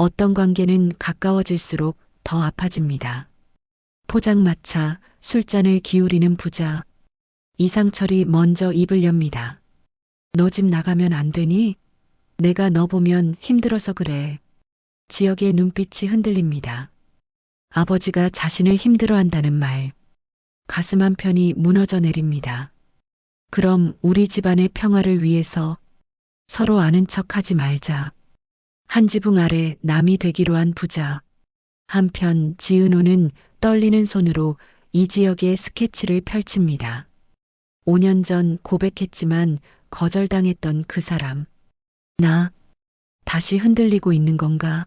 어떤 관계는 가까워질수록 더 아파집니다. 포장마차, 술잔을 기울이는 부자. 이상철이 먼저 입을 엽니다. 너 집 나가면 안 되니? 내가 너 보면 힘들어서 그래. 지역의 눈빛이 흔들립니다. 아버지가 자신을 힘들어한다는 말. 가슴 한편이 무너져 내립니다. 그럼 우리 집안의 평화를 위해서 서로 아는 척 하지 말자. 한 지붕 아래 남이 되기로 한 부자. 한편 지은호는 떨리는 손으로 이 지역의 스케치를 펼칩니다. 5년 전 고백했지만 거절당했던 그 사람. 나 다시 흔들리고 있는 건가?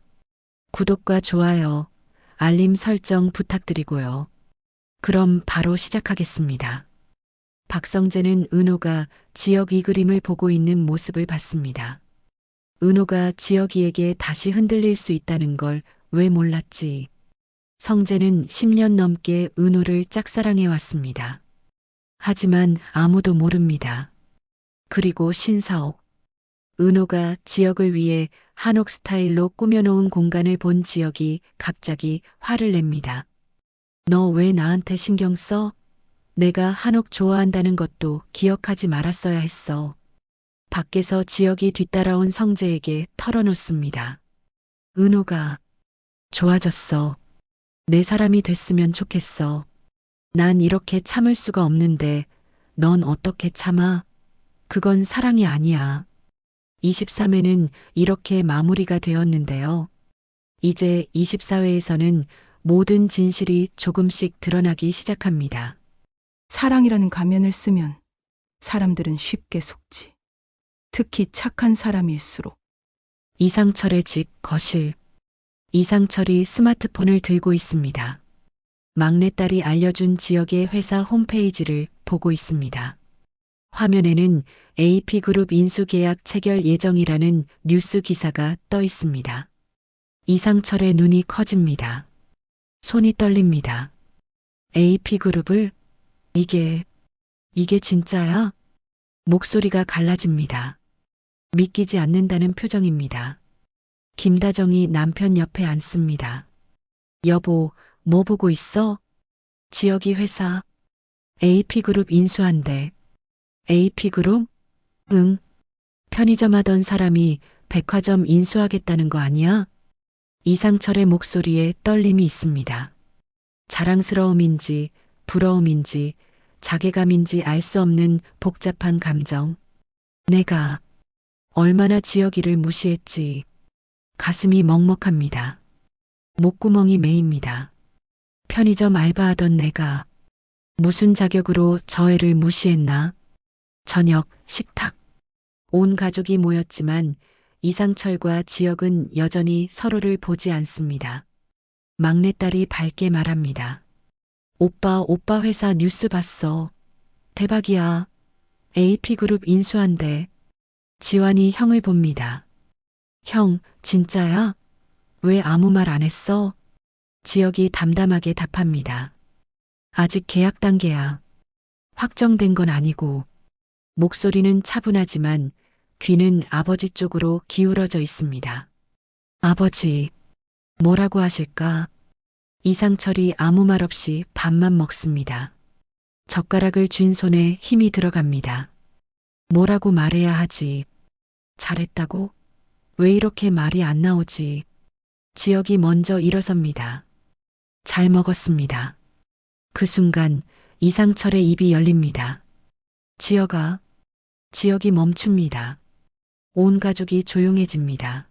구독과 좋아요, 알림 설정 부탁드리고요. 그럼 바로 시작하겠습니다. 박성재는 은호가 지역 이 그림을 보고 있는 모습을 봤습니다. 은호가 지역이에게 다시 흔들릴 수 있다는 걸 왜 몰랐지? 성재는 10년 넘게 은호를 짝사랑해 왔습니다. 하지만 아무도 모릅니다. 그리고 신사옥. 은호가 지역을 위해 한옥 스타일로 꾸며놓은 공간을 본 지역이 갑자기 화를 냅니다. 너 왜 나한테 신경 써? 내가 한옥 좋아한다는 것도 기억하지 말았어야 했어. 밖에서 지역이 뒤따라온 성재에게 털어놓습니다. 은호가 좋아졌어. 내 사람이 됐으면 좋겠어. 난 이렇게 참을 수가 없는데 넌 어떻게 참아? 그건 사랑이 아니야. 23회는 이렇게 마무리가 되었는데요. 이제 24회에서는 모든 진실이 조금씩 드러나기 시작합니다. 사랑이라는 가면을 쓰면 사람들은 쉽게 속지. 특히 착한 사람일수록. 이상철의 집 거실. 이상철이 스마트폰을 들고 있습니다. 막내딸이 알려준 지역의 회사 홈페이지를 보고 있습니다. 화면에는 AP그룹 인수계약 체결 예정이라는 뉴스 기사가 떠 있습니다. 이상철의 눈이 커집니다. 손이 떨립니다. AP그룹을? 이게, 이게 진짜야? 목소리가 갈라집니다. 믿기지 않는다는 표정입니다. 김다정이 남편 옆에 앉습니다. 여보, 뭐 보고 있어? 지역이 회사. AP그룹 인수한대. AP그룹? 응. 편의점 하던 사람이 백화점 인수하겠다는 거 아니야? 이상철의 목소리에 떨림이 있습니다. 자랑스러움인지, 부러움인지, 자괴감인지 알 수 없는 복잡한 감정. 내가 얼마나 지역이를 무시했지. 가슴이 먹먹합니다. 목구멍이 메입니다. 편의점 알바하던 내가 무슨 자격으로 저 애를 무시했나? 저녁 식탁. 온 가족이 모였지만 이상철과 지역은 여전히 서로를 보지 않습니다. 막내딸이 밝게 말합니다. 오빠, 오빠 회사 뉴스 봤어. 대박이야. AP그룹 인수한대. 지환이 형을 봅니다. 형, 진짜야? 왜 아무 말 안 했어? 지역이 담담하게 답합니다. 아직 계약 단계야. 확정된 건 아니고. 목소리는 차분하지만 귀는 아버지 쪽으로 기울어져 있습니다. 아버지, 뭐라고 하실까? 이상철이 아무 말 없이 밥만 먹습니다. 젓가락을 쥔 손에 힘이 들어갑니다. 뭐라고 말해야 하지? 잘했다고? 왜 이렇게 말이 안 나오지? 지역이 먼저 일어섭니다. 잘 먹었습니다. 그 순간 이상철의 입이 열립니다. 지역아, 지역이 멈춥니다. 온 가족이 조용해집니다.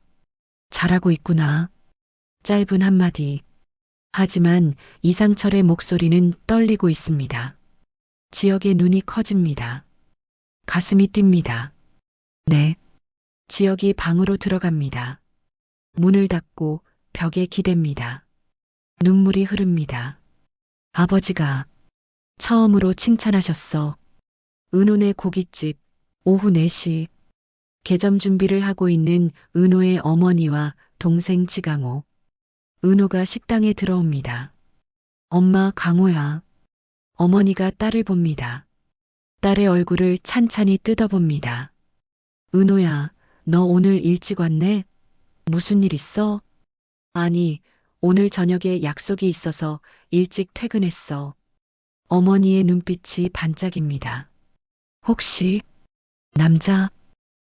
잘하고 있구나. 짧은 한마디. 하지만 이상철의 목소리는 떨리고 있습니다. 지역의 눈이 커집니다. 가슴이 뜁니다. 네. 지역이 방으로 들어갑니다. 문을 닫고 벽에 기댑니다. 눈물이 흐릅니다. 아버지가 처음으로 칭찬하셨어. 은혼의 고깃집 오후 4시 개점 준비를 하고 있는 은호의 어머니와 동생 지강호. 은호가 식당에 들어옵니다. 엄마 강호야. 어머니가 딸을 봅니다. 딸의 얼굴을 찬찬히 뜯어봅니다. 은호야, 너 오늘 일찍 왔네? 무슨 일 있어? 아니, 오늘 저녁에 약속이 있어서 일찍 퇴근했어. 어머니의 눈빛이 반짝입니다. 혹시 남자?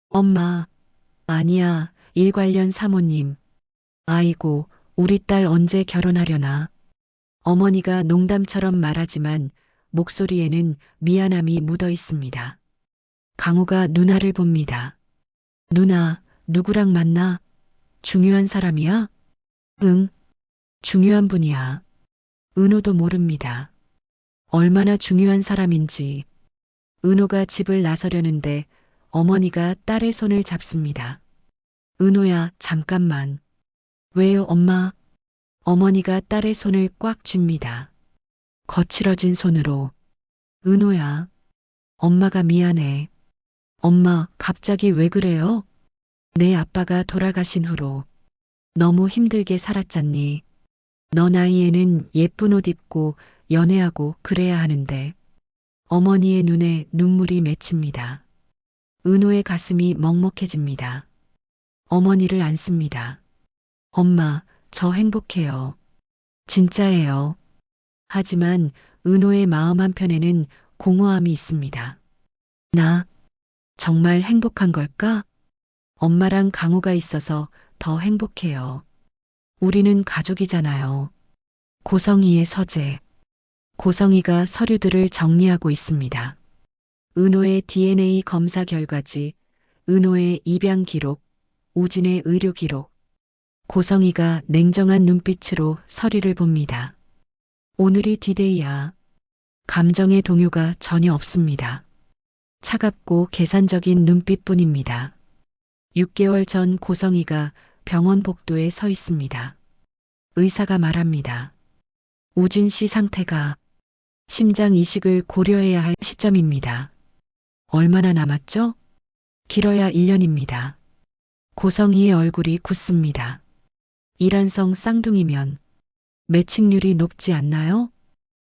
엄마. 아니야, 일 관련 사모님. 아이고, 우리 딸 언제 결혼하려나? 어머니가 농담처럼 말하지만 목소리에는 미안함이 묻어 있습니다. 강호가 누나를 봅니다. 누나, 누구랑 만나? 중요한 사람이야? 응, 중요한 분이야. 은호도 모릅니다. 얼마나 중요한 사람인지. 은호가 집을 나서려는데 어머니가 딸의 손을 잡습니다. 은호야, 잠깐만. 왜요, 엄마? 어머니가 딸의 손을 꽉 쥡니다. 거칠어진 손으로. 은호야, 엄마가 미안해. 엄마, 갑자기 왜 그래요? 내 아빠가 돌아가신 후로 너무 힘들게 살았잖니. 너 나이에는 예쁜 옷 입고 연애하고 그래야 하는데. 어머니의 눈에 눈물이 맺힙니다. 은호의 가슴이 먹먹해집니다. 어머니를 안습니다. 엄마, 저 행복해요. 진짜예요. 하지만 은호의 마음 한편에는 공허함이 있습니다. 나 정말 행복한 걸까? 엄마랑 강호가 있어서 더 행복해요. 우리는 가족이잖아요. 고성이의 서재. 고성이가 서류들을 정리하고 있습니다. 은호의 DNA 검사 결과지, 은호의 입양 기록, 우진의 의료 기록. 고성이가 냉정한 눈빛으로 서류를 봅니다. 오늘이 디데이야. 감정의 동요가 전혀 없습니다. 차갑고 계산적인 눈빛뿐입니다. 6개월 전 고성이가 병원 복도에 서 있습니다. 의사가 말합니다. 우진 씨 상태가 심장 이식을 고려해야 할 시점입니다. 얼마나 남았죠? 길어야 1년입니다. 고성이의 얼굴이 굳습니다. 이란성 쌍둥이면 매칭률이 높지 않나요?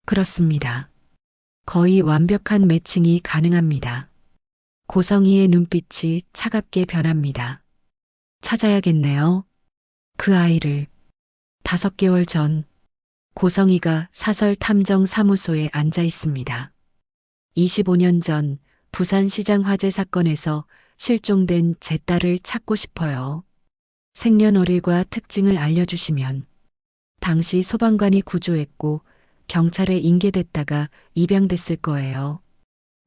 그렇습니다. 거의 완벽한 매칭이 가능합니다. 고성이의 눈빛이 차갑게 변합니다. 찾아야겠네요. 그 아이를. 다섯 개월 전 고성이가 사설 탐정 사무소에 앉아 있습니다. 25년 전 부산시장 화재 사건에서 실종된 제 딸을 찾고 싶어요. 생년월일과 특징을 알려주시면 당시 소방관이 구조했고 경찰에 인계됐다가 입양됐을 거예요.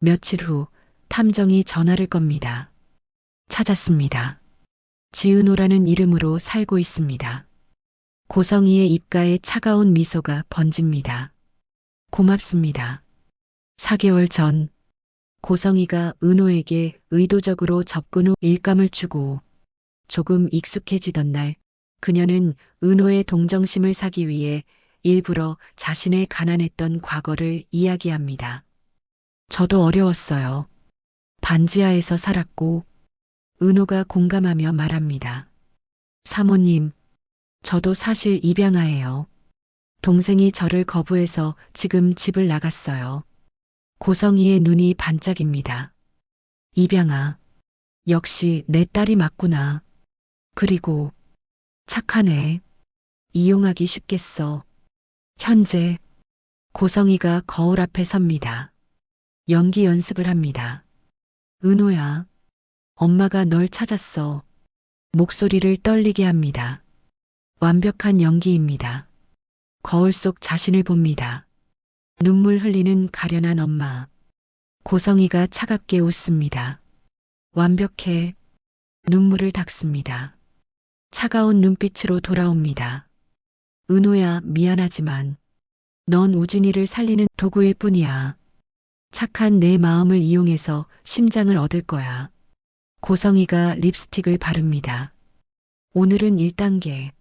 며칠 후 탐정이 전화를 겁니다. 찾았습니다. 지은호라는 이름으로 살고 있습니다. 고성이의 입가에 차가운 미소가 번집니다. 고맙습니다. 4개월 전 고성이가 은호에게 의도적으로 접근 후 일감을 주고 조금 익숙해지던 날 그녀는 은호의 동정심을 사기 위해 일부러 자신의 가난했던 과거를 이야기합니다. 저도 어려웠어요. 반지하에서 살았고 은호가 공감하며 말합니다. 사모님, 저도 사실 입양아예요. 동생이 저를 거부해서 지금 집을 나갔어요. 고성이의 눈이 반짝입니다. 입양아, 역시 내 딸이 맞구나. 그리고 착하네. 이용하기 쉽겠어. 현재 고성이가 거울 앞에 섭니다. 연기 연습을 합니다. 은호야, 엄마가 널 찾았어. 목소리를 떨리게 합니다. 완벽한 연기입니다. 거울 속 자신을 봅니다. 눈물 흘리는 가련한 엄마. 고성이가 차갑게 웃습니다. 완벽해. 눈물을 닦습니다. 차가운 눈빛으로 돌아옵니다. 은호야, 미안하지만 넌 우진이를 살리는 도구일 뿐이야. 착한 내 마음을 이용해서 심장을 얻을 거야. 고성이가 립스틱을 바릅니다. 오늘은 1단계.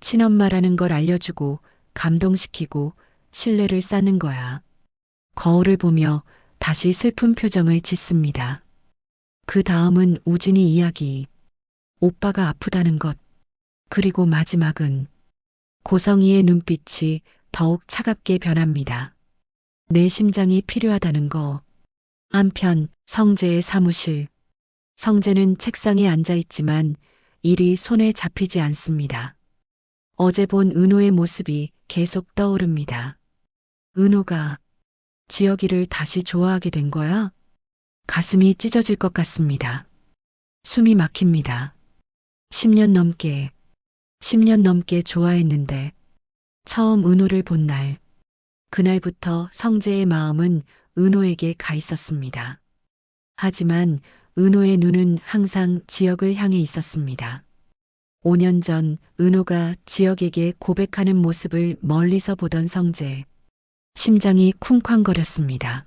친엄마라는 걸 알려주고 감동시키고 신뢰를 쌓는 거야. 거울을 보며 다시 슬픈 표정을 짓습니다. 그 다음은 우진이 이야기. 오빠가 아프다는 것. 그리고 마지막은 고성이의 눈빛이 더욱 차갑게 변합니다. 내 심장이 필요하다는 거. 한편 성재의 사무실. 성재는 책상에 앉아 있지만 일이 손에 잡히지 않습니다. 어제 본 은호의 모습이 계속 떠오릅니다. 은호가 지혁이를 다시 좋아하게 된 거야? 가슴이 찢어질 것 같습니다. 숨이 막힙니다. 10년 넘게, 10년 넘게 좋아했는데, 처음 은호를 본 날, 그날부터 성재의 마음은 은호에게 가 있었습니다. 하지만 은호의 눈은 항상 지역을 향해 있었습니다. 5년 전 은호가 지역에게 고백하는 모습을 멀리서 보던 성재. 심장이 쿵쾅거렸습니다.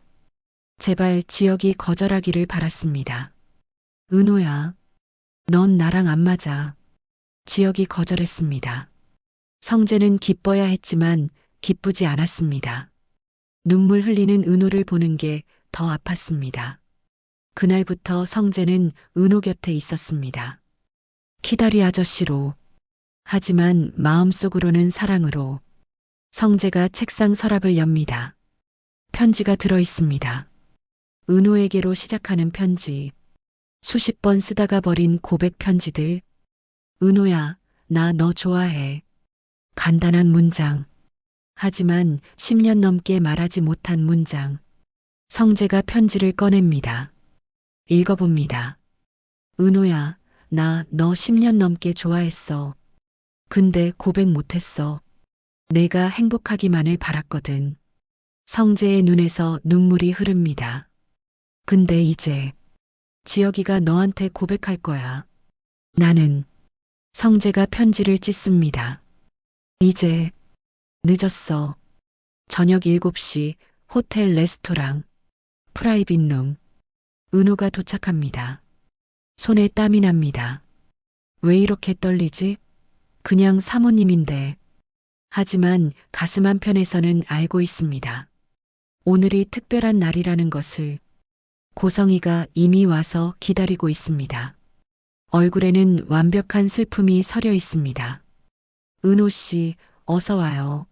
제발 지역이 거절하기를 바랐습니다. 은호야, 넌 나랑 안 맞아. 지역이 거절했습니다. 성재는 기뻐야 했지만 기쁘지 않았습니다. 눈물 흘리는 은호를 보는 게 더 아팠습니다. 그날부터 성재는 은호 곁에 있었습니다. 키다리 아저씨로, 하지만 마음속으로는 사랑으로 성재가 책상 서랍을 엽니다. 편지가 들어 있습니다. 은호에게로 시작하는 편지. 수십 번 쓰다가 버린 고백 편지들. 은호야, 나 너 좋아해. 간단한 문장. 하지만 10년 넘게 말하지 못한 문장. 성재가 편지를 꺼냅니다. 읽어봅니다. 은호야, 나 너 10년 넘게 좋아했어. 근데 고백 못했어. 내가 행복하기만을 바랐거든. 성재의 눈에서 눈물이 흐릅니다. 근데 이제 지혁이가 너한테 고백할 거야. 나는 성재가 편지를 찢습니다. 이제 늦었어. 저녁 7시 호텔 레스토랑 프라이빗 룸 은호가 도착합니다. 손에 땀이 납니다. 왜 이렇게 떨리지? 그냥 사모님인데. 하지만 가슴 한편에서는 알고 있습니다. 오늘이 특별한 날이라는 것을 고성이가 이미 와서 기다리고 있습니다. 얼굴에는 완벽한 슬픔이 서려 있습니다. 은호 씨, 어서 와요.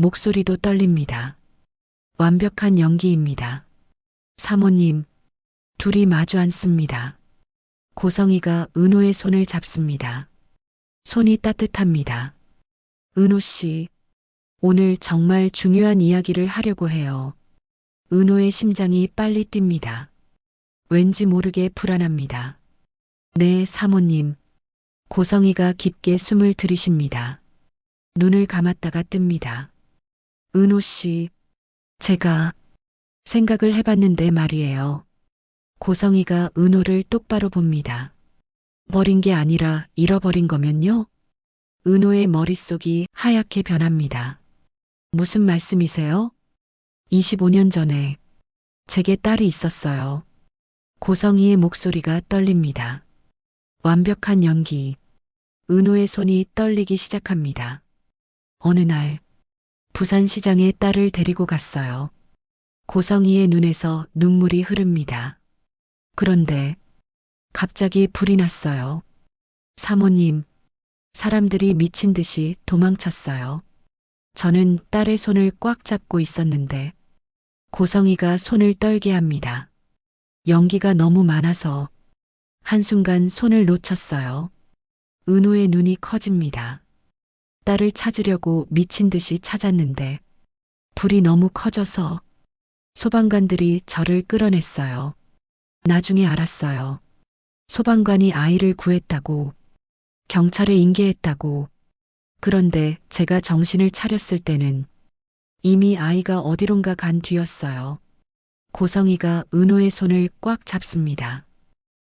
목소리도 떨립니다. 완벽한 연기입니다. 사모님, 둘이 마주 앉습니다. 고성이가 은호의 손을 잡습니다. 손이 따뜻합니다. 은호 씨, 오늘 정말 중요한 이야기를 하려고 해요. 은호의 심장이 빨리 뜁니다. 왠지 모르게 불안합니다. 네, 사모님. 고성이가 깊게 숨을 들이쉽니다. 눈을 감았다가 뜹니다. 은호 씨, 제가 생각을 해봤는데 말이에요. 고성이가 은호를 똑바로 봅니다. 버린 게 아니라 잃어버린 거면요? 은호의 머릿속이 하얗게 변합니다. 무슨 말씀이세요? 25년 전에 제게 딸이 있었어요. 고성이의 목소리가 떨립니다. 완벽한 연기. 은호의 손이 떨리기 시작합니다. 어느 날 부산시장에 딸을 데리고 갔어요. 고성이의 눈에서 눈물이 흐릅니다. 그런데 갑자기 불이 났어요. 사모님, 사람들이 미친 듯이 도망쳤어요. 저는 딸의 손을 꽉 잡고 있었는데 고성이가 손을 떨게 합니다. 연기가 너무 많아서 한순간 손을 놓쳤어요. 은호의 눈이 커집니다. 딸을 찾으려고 미친 듯이 찾았는데 불이 너무 커져서 소방관들이 저를 끌어냈어요. 나중에 알았어요. 소방관이 아이를 구했다고, 경찰에 인계했다고. 그런데 제가 정신을 차렸을 때는 이미 아이가 어디론가 간 뒤였어요. 고성이가 은호의 손을 꽉 잡습니다.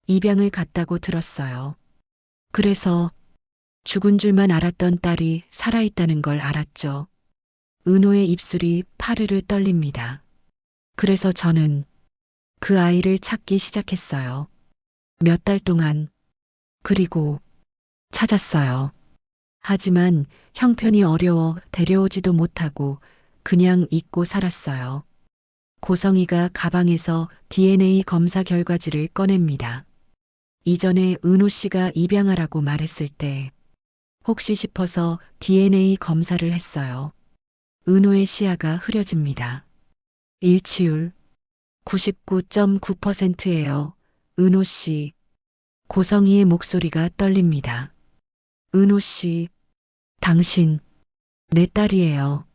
입양을 갔다고 들었어요. 그래서 죽은 줄만 알았던 딸이 살아있다는 걸 알았죠. 은호의 입술이 파르르 떨립니다. 그래서 저는 그 아이를 찾기 시작했어요. 몇 달 동안. 그리고 찾았어요. 하지만 형편이 어려워 데려오지도 못하고 그냥 잊고 살았어요. 고성이가 가방에서 DNA 검사 결과지를 꺼냅니다. 이전에 은호 씨가 입양하라고 말했을 때 혹시 싶어서 DNA 검사를 했어요. 은호의 시야가 흐려집니다. 일치율 99.9%예요. 은호 씨. 고성이의 목소리가 떨립니다. 은호 씨. 당신, 내 딸이에요.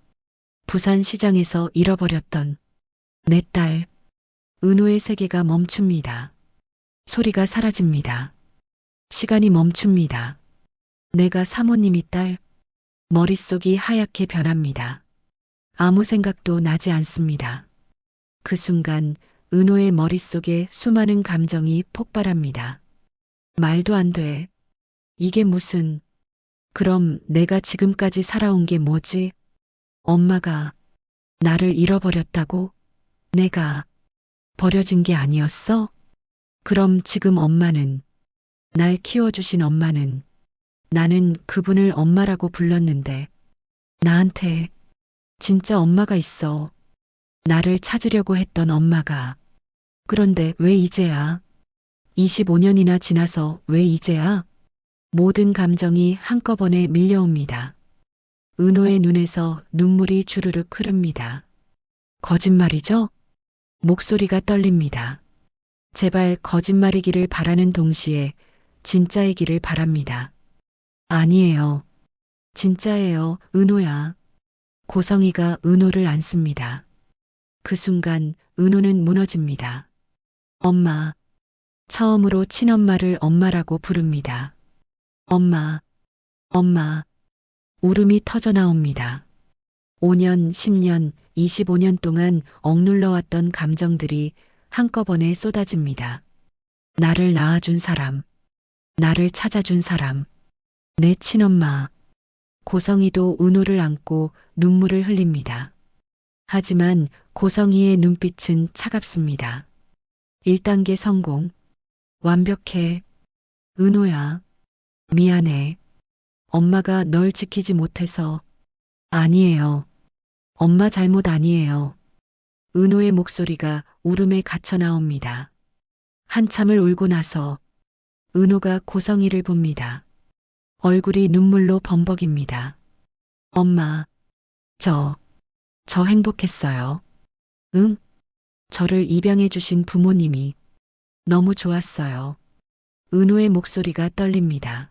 부산시장에서 잃어버렸던 내 딸. 은호의 세계가 멈춥니다. 소리가 사라집니다. 시간이 멈춥니다. 내가 사모님이 딸. 머릿속이 하얗게 변합니다. 아무 생각도 나지 않습니다. 그 순간 은호의 머릿속에 수많은 감정이 폭발합니다. 말도 안 돼. 이게 무슨, 그럼 내가 지금까지 살아온 게 뭐지? 엄마가 나를 잃어버렸다고? 내가 버려진 게 아니었어? 그럼 지금 엄마는, 날 키워주신 엄마는, 나는 그분을 엄마라고 불렀는데, 나한테 진짜 엄마가 있어. 나를 찾으려고 했던 엄마가. 그런데 왜 이제야? 25년이나 지나서 왜 이제야? 모든 감정이 한꺼번에 밀려옵니다. 은호의 눈에서 눈물이 주르륵 흐릅니다. 거짓말이죠? 목소리가 떨립니다. 제발 거짓말이기를 바라는 동시에 진짜이기를 바랍니다. 아니에요. 진짜예요, 은호야. 고성이가 은호를 안습니다. 그 순간 은호는 무너집니다. 엄마. 처음으로 친엄마를 엄마라고 부릅니다. 엄마, 엄마. 울음이 터져 나옵니다. 5년, 10년, 25년 동안 억눌러왔던 감정들이 한꺼번에 쏟아집니다. 나를 낳아준 사람, 나를 찾아준 사람, 내 친엄마. 고성이도 은호를 안고 눈물을 흘립니다. 하지만 고성이의 눈빛은 차갑습니다. 1단계 성공. 완벽해. 은호야. 미안해. 엄마가 널 지키지 못해서. 아니에요. 엄마 잘못 아니에요. 은호의 목소리가 울음에 갇혀 나옵니다. 한참을 울고 나서 은호가 고성이를 봅니다. 얼굴이 눈물로 범벅입니다. 엄마, 저, 저 행복했어요. 응? 저를 입양해 주신 부모님이 너무 좋았어요. 은호의 목소리가 떨립니다.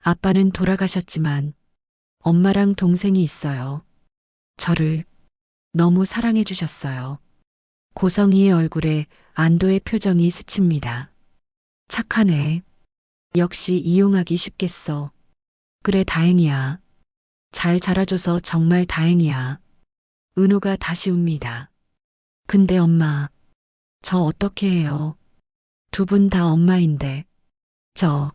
아빠는 돌아가셨지만 엄마랑 동생이 있어요. 저를 너무 사랑해 주셨어요. 고성이의 얼굴에 안도의 표정이 스칩니다. 착하네. 역시 이용하기 쉽겠어. 그래 다행이야. 잘 자라줘서 정말 다행이야. 은호가 다시 웁니다. 근데 엄마, 저 어떻게 해요? 두 분 다 엄마인데. 저,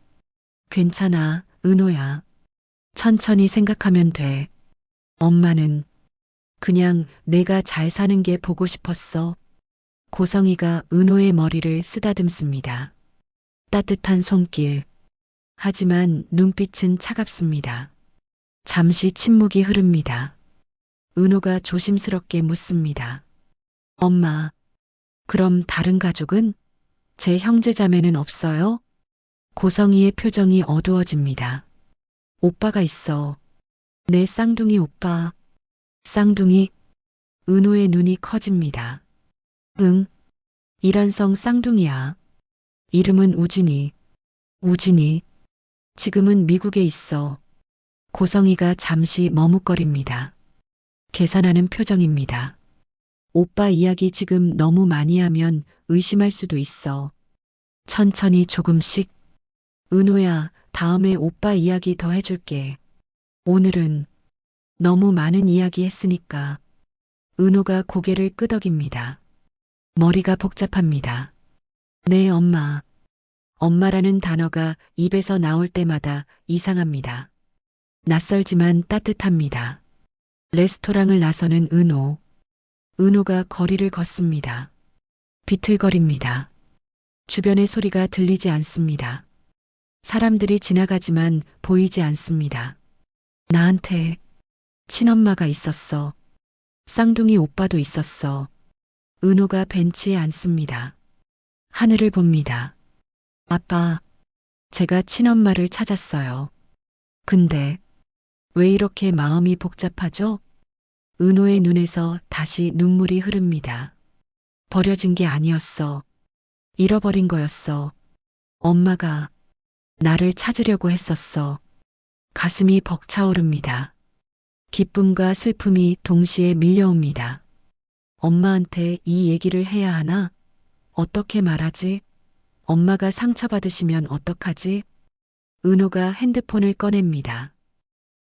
괜찮아, 은호야. 천천히 생각하면 돼. 엄마는 그냥 내가 잘 사는 게 보고 싶었어. 고성이가 은호의 머리를 쓰다듬습니다. 따뜻한 손길. 하지만 눈빛은 차갑습니다. 잠시 침묵이 흐릅니다. 은호가 조심스럽게 묻습니다. 엄마, 그럼 다른 가족은? 제 형제자매는 없어요? 고성이의 표정이 어두워집니다. 오빠가 있어. 내 쌍둥이 오빠. 쌍둥이? 은호의 눈이 커집니다. 응. 이란성 쌍둥이야. 이름은 우진이. 우진이. 지금은 미국에 있어. 고성이가 잠시 머뭇거립니다. 계산하는 표정입니다. 오빠 이야기 지금 너무 많이 하면 의심할 수도 있어. 천천히 조금씩. 은호야, 다음에 오빠 이야기 더 해줄게. 오늘은 너무 많은 이야기 했으니까. 은호가 고개를 끄덕입니다. 머리가 복잡합니다. 네, 엄마. 엄마라는 단어가 입에서 나올 때마다 이상합니다. 낯설지만 따뜻합니다. 레스토랑을 나서는 은호. 은호가 거리를 걷습니다. 비틀거립니다. 주변의 소리가 들리지 않습니다. 사람들이 지나가지만 보이지 않습니다. 나한테 친엄마가 있었어. 쌍둥이 오빠도 있었어. 은호가 벤치에 앉습니다. 하늘을 봅니다. 아빠, 제가 친엄마를 찾았어요. 근데 왜 이렇게 마음이 복잡하죠? 은호의 눈에서 다시 눈물이 흐릅니다. 버려진 게 아니었어. 잃어버린 거였어. 엄마가 나를 찾으려고 했었어. 가슴이 벅차오릅니다. 기쁨과 슬픔이 동시에 밀려옵니다. 엄마한테 이 얘기를 해야 하나? 어떻게 말하지? 엄마가 상처받으시면 어떡하지? 은호가 핸드폰을 꺼냅니다.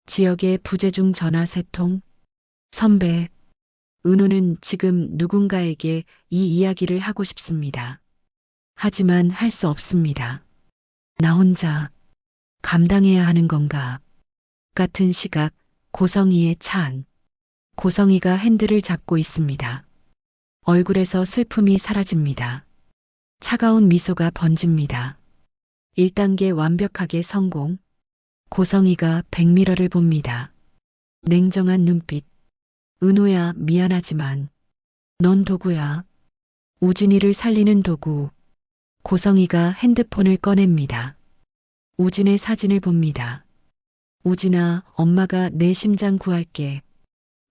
지역의 부재중 전화 세 통. 선배, 은호는 지금 누군가에게 이 이야기를 하고 싶습니다. 하지만 할 수 없습니다. 나 혼자 감당해야 하는 건가? 같은 시각 고성이의 차 안. 고성이가 핸들을 잡고 있습니다. 얼굴에서 슬픔이 사라집니다. 차가운 미소가 번집니다. 1단계 완벽하게 성공. 고성이가 백미러를 봅니다. 냉정한 눈빛. 은호야, 미안하지만 넌 도구야. 우진이를 살리는 도구. 고성이가 핸드폰을 꺼냅니다. 우진의 사진을 봅니다. 우진아, 엄마가 내 심장 구할게.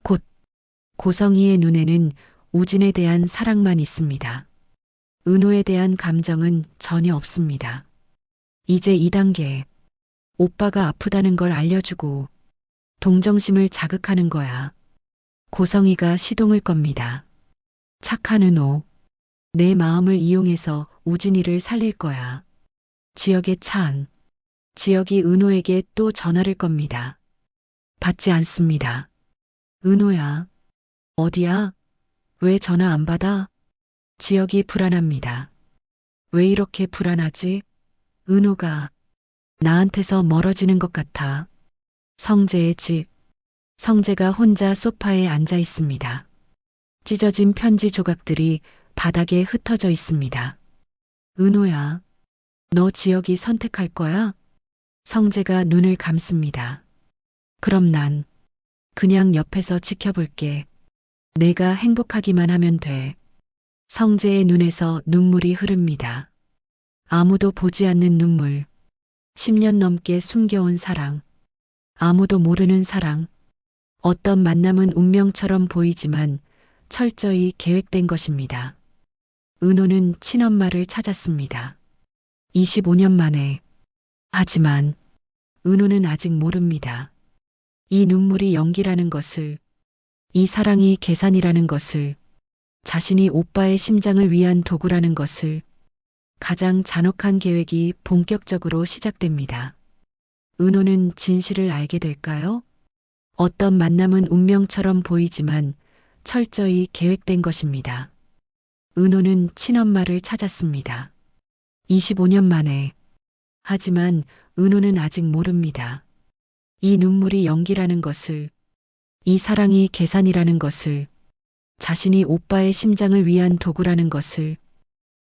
곧 고성이의 눈에는 우진에 대한 사랑만 있습니다. 은호에 대한 감정은 전혀 없습니다. 이제 2단계. 오빠가 아프다는 걸 알려주고 동정심을 자극하는 거야. 고성이가 시동을 겁니다. 착한 은호. 내 마음을 이용해서 우진이를 살릴 거야. 지역의 차안. 지역이 은호에게 또 전화를 겁니다. 받지 않습니다. 은호야. 어디야? 왜 전화 안 받아? 지역이 불안합니다. 왜 이렇게 불안하지? 은호가 나한테서 멀어지는 것 같아. 성재의 집. 성재가 혼자 소파에 앉아 있습니다. 찢어진 편지 조각들이 바닥에 흩어져 있습니다. 은호야, 너 지역이 선택할 거야? 성재가 눈을 감습니다. 그럼 난 그냥 옆에서 지켜볼게. 내가 행복하기만 하면 돼. 성재의 눈에서 눈물이 흐릅니다. 아무도 보지 않는 눈물. 10년 넘게 숨겨온 사랑. 아무도 모르는 사랑. 어떤 만남은 운명처럼 보이지만 철저히 계획된 것입니다. 은호는 친엄마를 찾았습니다. 25년 만에. 하지만 은호는 아직 모릅니다. 이 눈물이 연기라는 것을, 이 사랑이 계산이라는 것을, 자신이 오빠의 심장을 위한 도구라는 것을, 가장 잔혹한 계획이 본격적으로 시작됩니다. 은호는 진실을 알게 될까요? 어떤 만남은 운명처럼 보이지만 철저히 계획된 것입니다. 은호는 친엄마를 찾았습니다. 25년 만에. 하지만 은호는 아직 모릅니다. 이 눈물이 연기라는 것을, 이 사랑이 계산이라는 것을, 자신이 오빠의 심장을 위한 도구라는 것을,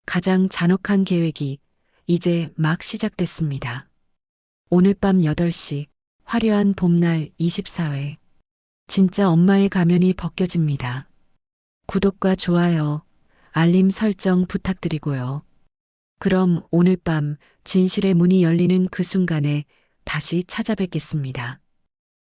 가장 잔혹한 계획이 이제 막 시작됐습니다. 오늘 밤 8시 화려한 봄날 24회 진짜 엄마의 가면이 벗겨집니다. 구독과 좋아요, 알림 설정 부탁드리고요. 그럼 오늘 밤 진실의 문이 열리는 그 순간에 다시 찾아뵙겠습니다.